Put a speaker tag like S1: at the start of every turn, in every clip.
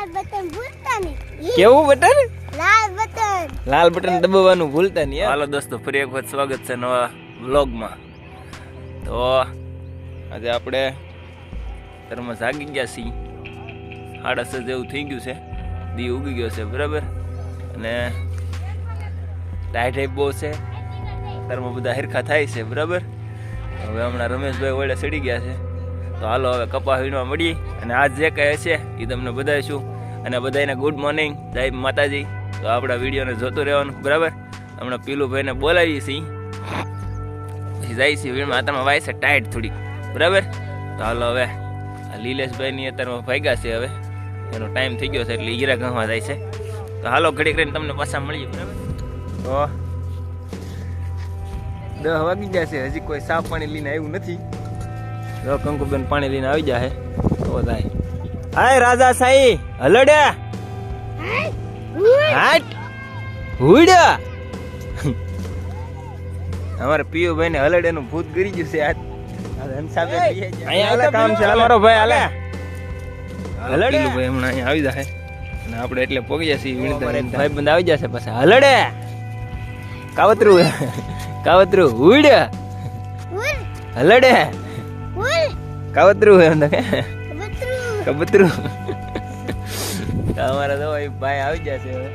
S1: લાલ button ભૂલતા નહીં.
S2: કેવું બટન?
S1: લાલ બટન.
S2: લાલ બટન દબાવવાનું ભૂલતા નહીં હાલો દોસ્તો ફરી એક વખત સ્વાગત છે નવા વ્લોગમાં. તો આજે આપણે ઘરમાં જાગી ગયા છીએ. સાડા છ જેવું થઈ ગયું છે. દી ઉગી ગયો છે બરાબર? અને ટાઈટ ટાઈટ બહુ છે. ઘરમાં બધા હિરખા થાય છે બરાબર? હવે હમણાં રમેશભાઈ વડે ચડી ગયા છે. તો હાલો હવે કપા વીણવા મળીએ અને આજ જે કહે છે એ તમને બતાવીશું. અને બધાને ગુડ મોર્નિંગ જય માતાજી. તો આપણા વિડીયોને જોતું રહેવાનું, બરાબર? હમણાં પીલુભાઈને બોલાવીએ છીએ. જાય છે વીણમાં આતામાં વાય છે ટાઈટ થોડીક, બરાબર? તો હાલો હવે, આ લીલેશભાઈની અત્યારમાં ભાગ્યા છે હવે. એનો ટાઈમ થઈ ગયો છે એટલે હીરા ગામમાં જાય છે. તો હાલો ઘડી કરીને તમને પાછા મળીએ, બરાબર? તો દસ વાગી ગયા છે. હજી કોઈ સાફ પાણી લઈને આવ્યું નથી. જો કંકુબેન પાણી લઈને આવી જાય તો થાય હાય રાજા સાઈ હલડે. હાટ. હુડ્યા અમારે પિયુભાઈ ને હલડે નું ભૂત ગરી ગયું છે આજ અહીંયા કામ છે. અમારો ભાઈ હાલે. હલડે. ભાઈ હમણાં અહીંયા આવી જાય અને આપણે એટલે પોગી જશે ભાઈ બંધ આવી જશે પછી. હલડે. કાવતરું. કાવતરું હુડ્યા હલડે.
S1: ભૂલ
S2: કાવતરું એમ તો કબતરું તમારા તો ભાઈ આવી જશે હવે.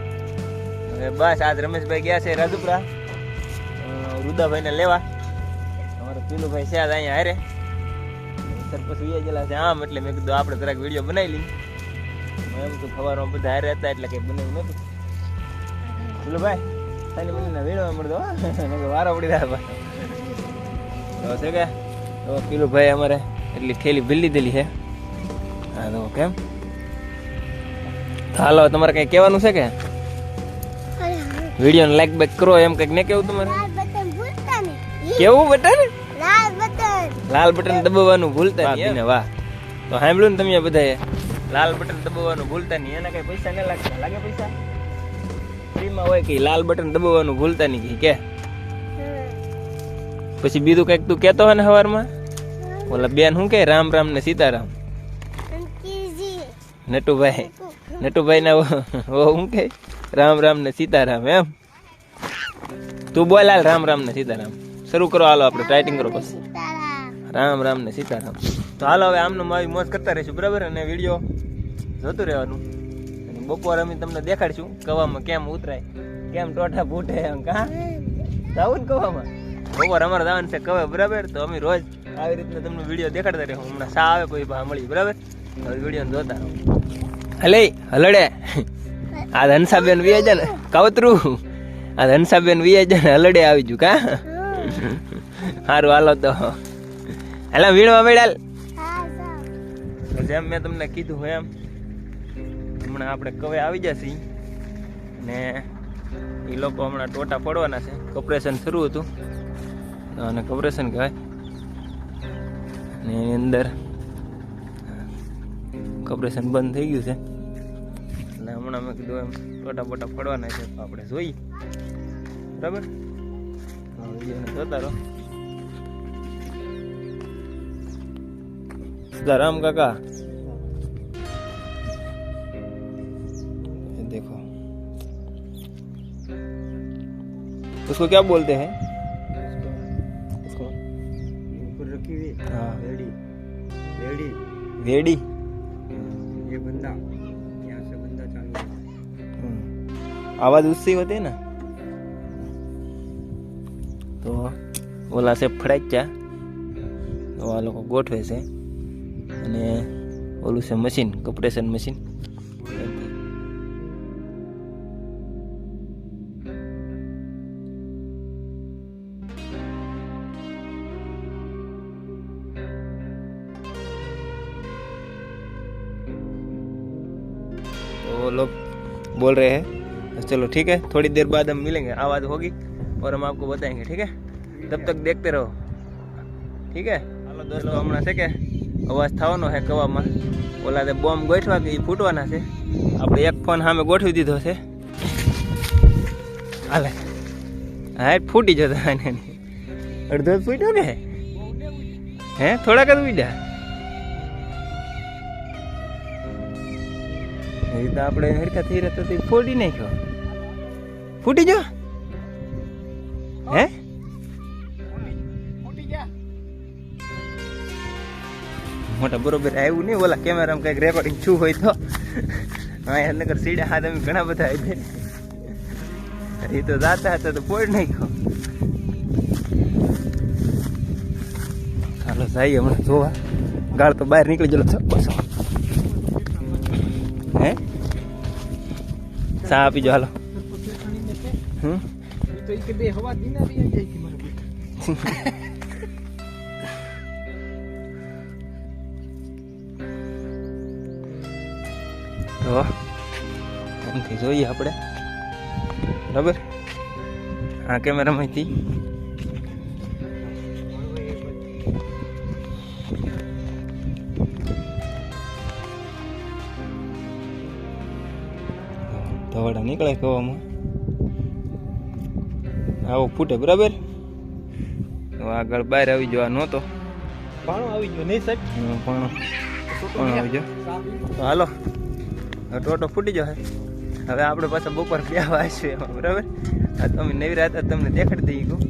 S2: બસ આજ રમેશભાઈ ગયા છે રાજુપરા. રુદાભાઈને લેવા. અમારો પીલુભાઈ છે આજ અહીંયા હારે. સરપંચ વિયા ગયેલા છે આમ એટલે મેં કીધું આપણે જરાક વીડિયો બનાવી લઈએ. એમ તો ખવારમાં બધા હારે હતા એટલે કંઈ બનાવ્યું નતું પીલુભાઈ ખાલી મને વીણવા મળતો વારો પડી રહ્યા તો છે કે? તો પીલુભાઈ અમારે એટલી થેલી ભીલી દેલી છે. હા તો કેમ હાલો તમારે કઈ કહેવાનું છે કે? વીડિયો લાઈક બેક કરો એમ કંઈક ને કેવું તમારે?
S1: લાલ બટન
S2: કેવું બટન?
S1: લાલ બટન.
S2: લાલ બટન દબાવવાનું ભૂલતા નહીં વાહ. તો સાંભળ્યું ને તમે બધાએ? લાલ બટન દબાવવાનું ભૂલતા નહીં. એના કઈ પૈસા ન લાગતા. લાગે પૈસા? ફ્રીમાં હોય કે લાલ બટન દબાવવાનું ભૂલતા નહીં કે? પછી બીજું કંઈક તું કહેતો હોય ને સવારમાં? ઓલા બેન શું કે રામ રામ ને સીતારામ. નટુભાઈ. નટુભાઈ ના ઓ શું કે રામ રામ ને સીતારામ એમ. તું બોલ હાલ રામ રામ ને સીતારામ. શરૂ કરો હાલો આપણે ટાઈટિંગ કરો પછી. રામ રામ ને સીતારામ. તો હાલો હવે આમનું મારી મોજ કરતા રહીશું બરાબર? અને વીડિયો જોતું રહેવાનું. અને બપોર અમે તમને દેખાડશું કવામાં કેમ ઉતરાય કેમ ટોઠા ફૂટે એમ કા? જાવું ને કવામાં? બપોર અમારે જવાનું છે કવે બરાબર? તો અમે રોજ આવી રીતના તમને વીડિયો દેખાડતા રહીશું હમણાં સા આવે, કોઈ ભા મળી. બરાબર? હવે વીડિયો જોતા રહો. હલે, હલડે. આ ધનસાબેન વિયા ને. કાવતરું? આ ધનસાબેન વિયા ને, હલડે આવી જુ, કા? સારું હાલો તો. હાલા, વીણવા મેળાલ જેમ મેં તમને કીધું હોય એમ, હમણાં આપણે કવે આવી જશે ને એ લોકો હમણાં ટોટા પડવાના છે. કોપરેશન શરૂ હતું. અને કોપરેશન કહેવાય. ને એની અંદર કોપરેશન બંધ થઈ ગયું છે એટલે હમણાં મેં કીધું એમ ટોટા બોટા પડવાના છે તો આપણે જોઈએ બરાબર હા, વિડીયોને જોતા રહો राम काका ये देखो उसको क्या बोलते हैं
S3: ऊपर रखी हुई
S2: हाँ
S3: रेडी रेडी
S2: वेड़ी
S3: ये बंदा यहाँ से बंदा चालू है
S2: हम्म। आवाज उससे ही होती है ना તો ઓલા છે ફડાચ્યા તો આ લોકો ગોઠવે છે અને ઓલું છે મશીન કમ્પ્રેશન મશીન बोल रहे हैं तो चलो ठीक है थोड़ी देर बाद हम मिलेंगे आवाज़ होगी और हम आपको बताएंगे ठीक है तब तक देखते रहो ठीक है હાલો દોસ્તો હમણાં છે કે અવાજ થવાનો છે કવામાં ઓલા તે બોમ્બ ગોઠવા કે એ ફૂટવાના છે આપણે એક ફોન સામે ગોઠવી દીધો છે હાલે હા એ ફૂટી જતો અડધો જ ફૂટ્યો કે હે થોડાક જ ઉડ્યા એ તો આપણે હરકા થઈ રહ્યા તો ફોડી નાખ્યો. ફૂટી જો હે? મોટા બરોબર આવ્યું નહીં, ઓલા કેમેરામાં કંઈક રેકોર્ડિંગ છું હોય તો. હા નગર સીડા હાથ અમે ઘણા બધા આવી એ તો જાતા હતા તો ફોડ નાખ્યો. ચાલો જઈએ હમણાં જોવા. ગાળ તો બહાર નીકળી ગયેલો છે. ચા આપી જો હાલો. તો આમથી જોઈએ આપણે. બરાબર? આ કેમેરામાંથી. ધવાડા નીકળે કવામાં આવો ફૂટે બરાબર? તો આગળ બહાર આવી જવા નહોતો.
S3: પાણો આવી ગયો નહીં સાહેબ?
S2: પાણો. પણ આવી તો હાલો હવે ટોટો ફૂટી જશે હવે આપણે પાછા બપોર બેવા આવીશું એમાં બરાબર? આ તમે નવી રાત તમને દેખાડી દઈ ગયું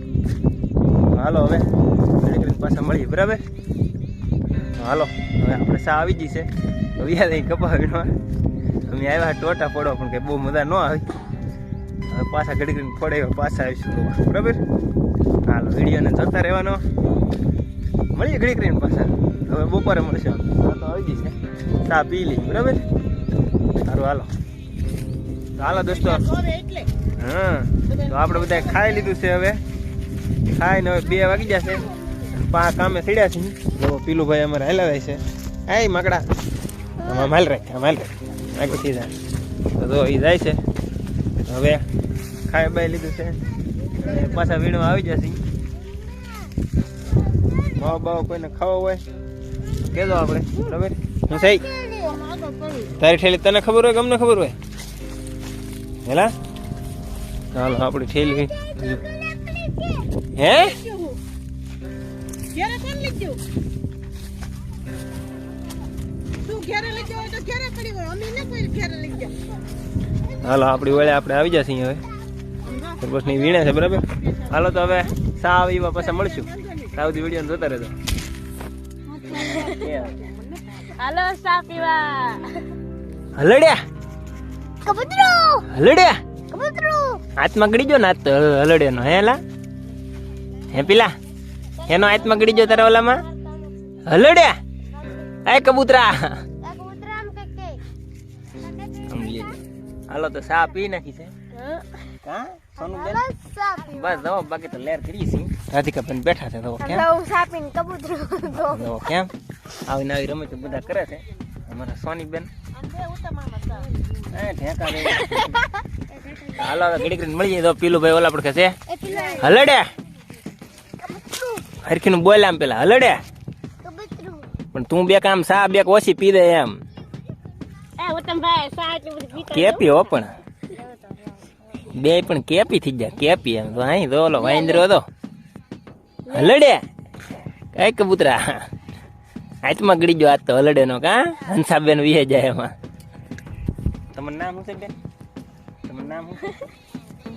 S2: હાલો હવે નીકળીને પાછા મળીએ બરાબર? હાલો હવે આપણે સા આવી ગઈ છે યાદ અહીં કપા વીણવા અમે આવ્યા ટોટા પડવા પણ કે બહુ મજા ન આવી. હવે પાછા ઘડી પડે પાછા આવીશું બરાબર? હાલો વિડીયોને જતા રહેવાનો. મળીએ ઘડી કરીને પાછા. હવે બપોરે મળશે તો આવી ગઈ છે. ચા પી લઈ બરાબર? સારું હાલો. તો હાલો દોસ્તો. હા. તો આપણે બધા ખાઈ લીધું છે હવે. ખાઈને હવે બે વાગી જશે પા કામે થડ્યા છે. જો પીલું ભાઈ અમારે હલાવાય છે. આય માકડા. આમાં માલ રાખ માલ રાખ. આગળ સીધા તો જાય છે. હવે ખાઈ બાઈ લીધું છે. પાછા વીણવા આવી જશે. માવ બાવ કોઈને ખાવો હોય કહેજો આપણે બરાબર? હું સહી તારી ઠેલી તને ખબર હોય ગમને ખબર હોય? હેલા? ચાલો આપણી ઠેલી. હે?
S4: ઘેરે કોણ લઈ
S2: હાલો આપણી વળે આપણે આવી જશે હવે. સરબસની વીણે છે બરાબર? હાલો તો હવે સા આવી એવા પાછા મળશું. સાવ વીડિયો જોતા રહેજો.
S1: હાલો સા પીવા.
S2: હલડ્યા!
S1: કબૂતરો!
S2: હલડ્યા!
S1: કબૂતરો!
S2: હાથમાં ગડી જો ને હાથ તો હલડ્યાનો હે લા? હે પેલા? એનો હાથમાં ગડી જો તારા ઓલામાં? હલડ્યા! એ કબૂતર! હાલો તો સા પી નાખી છે.
S1: પીવા.
S2: બસ દવો બાકી તો લેર કરી છે. રાધિકા બેઠા છે દવો કેમ?
S1: હાલો સા પીને કબૂતરું તો
S2: કેમ? આવી નવી રમતો બધા કરે છે. અમારા સોનીબેન હાલો ઘડી મળી જાય તો પીલું ભાઈ ઓલા પડખે છે. હલડે. હરખીનું બોલ આમ પેલા. હલડે. પણ તું બે કામ સા બે ઓછી પી દે એમ. કેપી હો પણ. બે પણ કેપી થઈ જાય કેપી એમ. તો અહીં તો ઓલો વાંદરો હતો. હલડે. કઈ કબૂતરા. હાથમાં ગળી ગયો આજ તો હલડે નો કા? હંસાબેન વિહે જાય એમાં. તમારું નામ શું છે બેન? તમારું નામ શું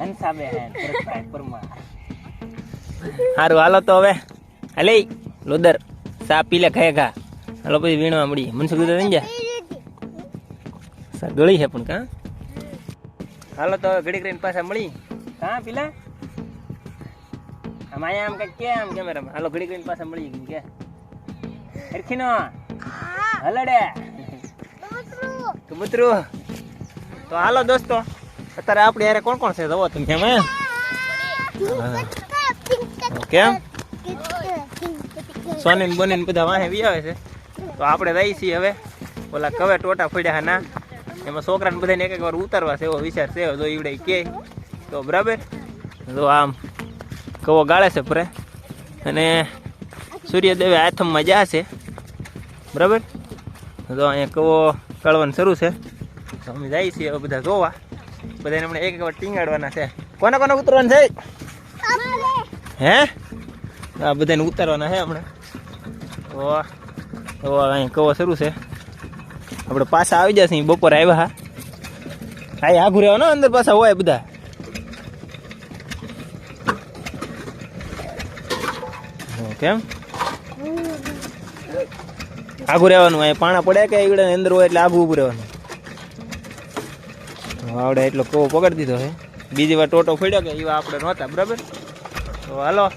S2: હંસાબેન પરમાર. સારું હાલો તો હવે. હાલે લોદર. સા પી લે ખાય ખા. હાલો પછી વીણવા મળી મનસુખ દૂધ થઈ જાય ગળી છે પણ કા? હાલો તો ઘડી કરીને પાછા મળી. કા પીલા? આમ આયા આમ કઈ કે આમ કેમેરામાં. હાલો ઘડી કરીને પાછા મળી ગયું કે? હરખીનો? હલડે?
S1: કબૂતરું?
S2: તો હાલો દોસ્તો અત્યારે આપણે યારે કોણ કોણ છે? જવો તમે કેમ હે? કેમ? સોની બોની બધા વાહે વી આવે છે. તો આપણે રહી છીએ હવે. ઓલા કવે ટોટા ફોડ્યા ના? એમાં છોકરાને બધાને એક એક વાર ઉતારવા છે એવો વિચાર છે જો ઈવડે કે તો બરાબર? તો આમ કવો ગાળે છે પરે અને સૂર્યદેવે આથમમાં જા છે બરાબર? તો અહીંયા કવો કાઢવાનું શરૂ છે. તો અમે જઈએ છીએ હવે બધા જોવા. બધાને હમણાં એક એક વાર ટીંગાડવાના છે. કોને કોને ઉતરવાનું છે? હે? આ બધાને ઉતારવાના છે હમણાં. તો તો અહીંયા કવો શરૂ છે. આપણે પાછા આવી જશે બપોર આવ્યા હા. હા, એ આઘું રહેવાનું અંદર પાછા હોય બધા. કેમ? આઘું રહેવાનું, અહીં પાણા પડે કે ઈવડે અંદર હોય એટલે આઘું ઊભું રહેવાનું. આવડે એટલો કોવો પકડી દીધો હે. બીજી વાર ટોટો ફેડ્યો કે એવા આપણે નહોતા, બરાબર? તો હાલો.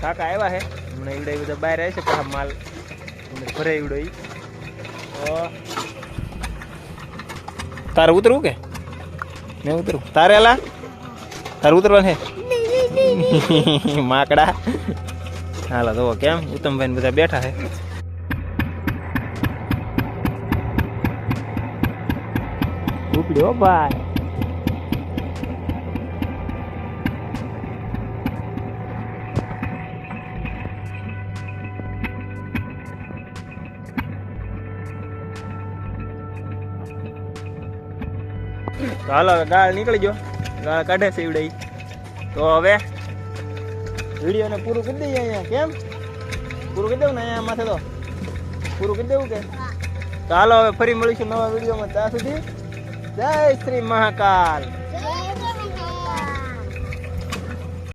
S2: કાકા આવ્યા હે. હમણાં ઈવડે બધા બહાર આવે છે માલ. ભરે ઈવડો તો તારે ઉતરવું કે? મેં ઉતરું. તારે અલા? તારે ઉતરવાનું છે? માકડા. હાલો, તો કેમ? ઉત્તમભાઈ બધા બેઠા છે. ઉપડ્યો ભાઈ. તો હાલો હવે ગાળ નીકળી ગયો. ગાળ કાઢે છે ઈવડે તો હવે વિડીયોને પૂરું કરી દઈએ અહીંયા કેમ? પૂરું કરી દેવું ને અહીંયા માથે તો? પૂરું કરી દેવું કે? તો હાલો હવે ફરી મળીશું નવા વિડીયોમાં. ત્યાં સુધી જય શ્રી મહાકાલ.